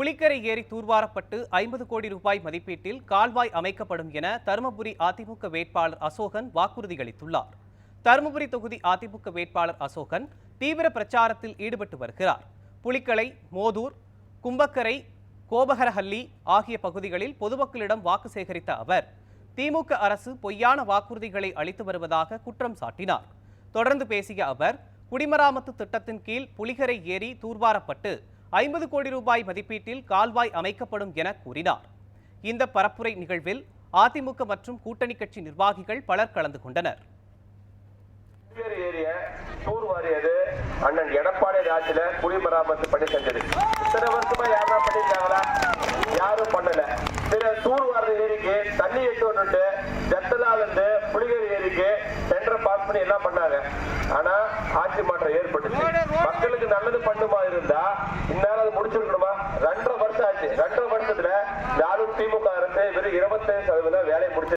புலிக்கரை ஏரி தூர்வாரப்பட்டு ஐம்பது கோடி ரூபாய் மதிப்பீட்டில் கால்வாய் அமைக்கப்படும் என தருமபுரி அதிமுக வேட்பாளர் அசோகன் வாக்குறுதி அளித்துள்ளார் தருமபுரி தொகுதி அதிமுக வேட்பாளர் அசோகன் தீவிர பிரச்சாரத்தில் ஈடுபட்டு வருகிறார். புலிக்கலை மோதூர் கும்பக்கரை கோபகரஹல்லி ஆகிய பகுதிகளில் பொதுமக்களிடம் வாக்கு சேகரித்த அவர் திமுக அரசு பொய்யான வாக்குறுதிகளை அளித்து வருவதாக குற்றம் சாட்டினார். தொடர்ந்து பேசிய அவர் குடிமராமத்து திட்டத்தின் கீழ் புலிகரை ஏரி தூர்வாரப்பட்டு ஐம்பது கோடி ரூபாய் மதிப்பீட்டில் கால்வாய் அமைக்கப்படும் என கூறினார். இந்த பரப்புரை நிகழ்வில் அதிமுக மற்றும் கூட்டணி கட்சி நிர்வாகிகள் பலர் கலந்து கொண்டனர். தூர் வாரியது அண்ணன் எடப்பாடி ராஜில குடிமராமத்து பணி செஞ்சது. இத்தனை வருஷமா யாரா பண்ணிருக்காங்களா யாரும் பண்ணல. சில தூர் வார ஏரிக்கு தண்ணி எட்டு ஒன்று ஜத்தலால இருந்து புலிகேரி ஏரிக்கு டெண்டர் பாஸ் பண்ணி எல்லாம் பண்ணாங்க. ஆனா ஆட்சி மாற்றம் ஏற்பட்டுச்சு. கொடுத்து வெறும் இருபத்தஞ்சு சதவீத வேலையை முடிச்சு